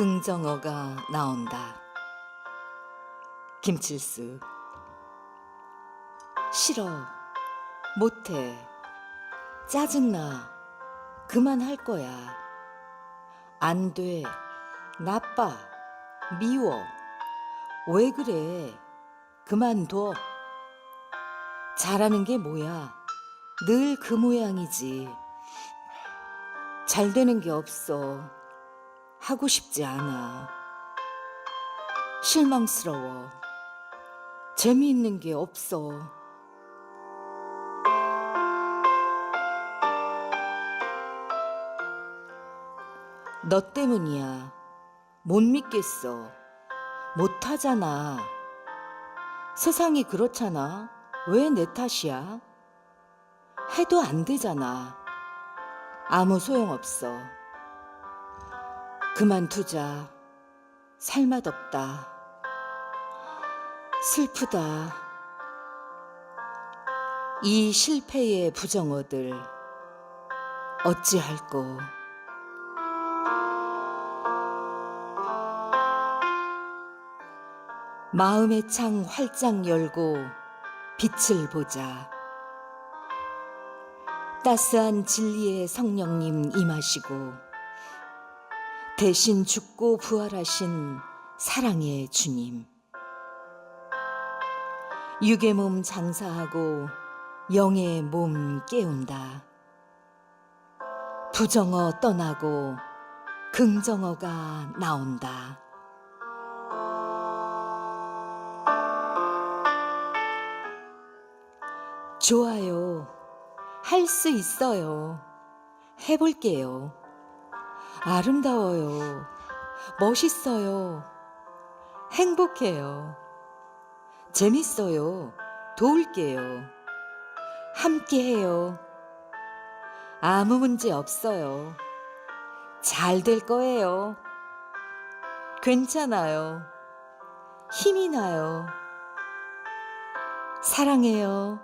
긍정어가 나온다. 김칠수. 싫어. 못해. 짜증나. 그만할 거야. 안 돼. 나빠. 미워. 왜 그래? 그만둬. 잘하는 게 뭐야? 늘 그 모양이지. 잘 되는 게 없어. 하고 싶지 않아. 실망스러워. 재미있는 게 없어. 너 때문이야. 못 믿겠어. 못하잖아. 세상이 그렇잖아. 왜 내 탓이야? 해도 안 되잖아. 아무 소용없어. 그만두자. 살맛없다. 슬프다. 이 실패의 부정어들 어찌할꼬. 마음의 창 활짝 열고 빛을 보자. 따스한 진리의 성령님 임하시고 대신 죽고 부활하신 사랑의 주님. 육의 몸 장사하고 영의 몸 깨운다. 부정어 떠나고 긍정어가 나온다. 좋아요. 할 수 있어요. 해볼게요. 아름다워요. 멋있어요. 행복해요. 재밌어요. 도울게요. 함께해요. 아무 문제 없어요. 잘 될 거예요. 괜찮아요. 힘이 나요. 사랑해요.